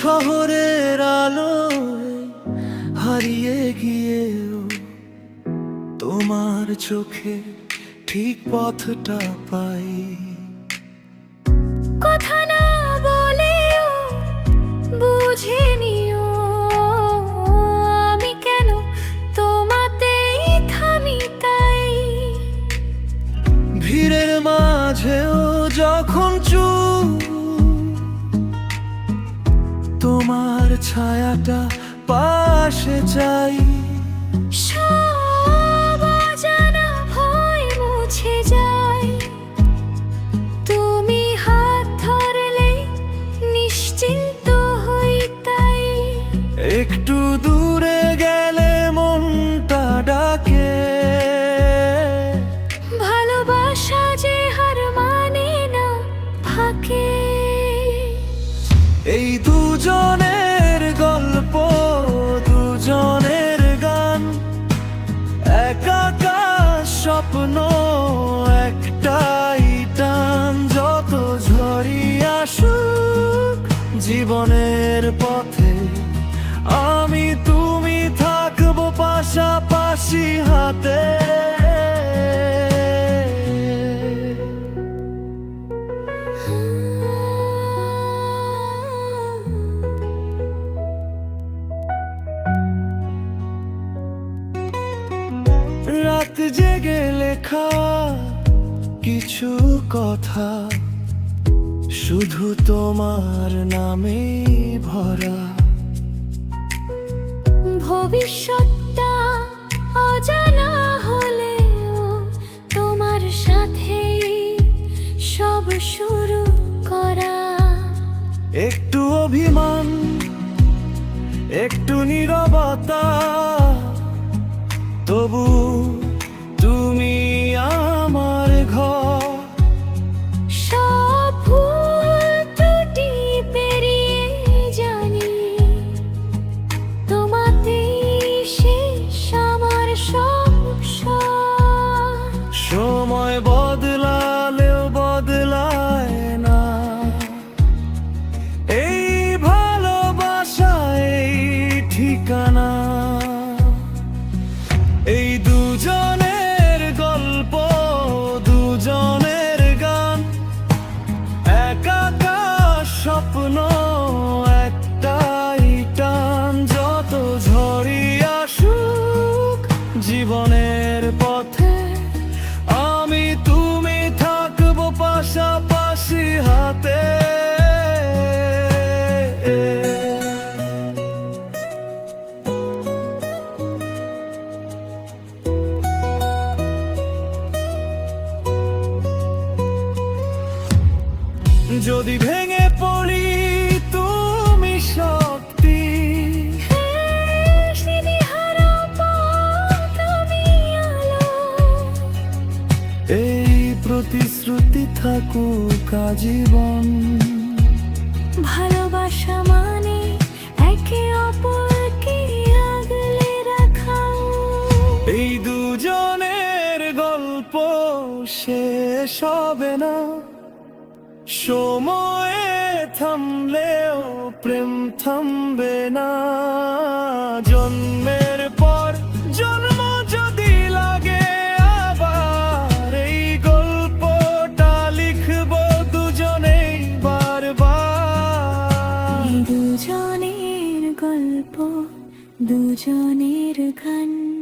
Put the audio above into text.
শহরের আলো হারিয়ে গিয়েও তোমার চোখে ঠিক পথটা পাই। কথা না বলেও বুঝে ছায়াটা পাশে চাই। তাই। একটু দূরে গেলে মনটা ডাকে। ভালোবাসা যে হার মানে না ফাঁকে। এই দুজনের জীবনের পথে আমি তুমি থাকব পাশাপাশি হাতে। রাত জেগে লেখা কিছু কথা শুধু তোমার নামে ভরা। ভবিষ্যৎটা অজানা হলেও তোমার সাথে সব শুরু করা। একটু অভিমান একটু নীরবতা তবু তুমি আমার যদি ভেঙে পড়ি তুমি শক্তি। এই প্রতিশ্রুতি থাকুক আজীবন। ভালোবাসা মানে একে অপরকে আগলে রাখা এই দুজনের গল্প শেষ হবে না। সময়ে থামলেও প্রেম থামবে না। জন্মের পর জন্ম যদি লাগে, আবার এই গল্পটা লিখব দুজনেই বারবার। দুজনের গল্প, দুজনের গান।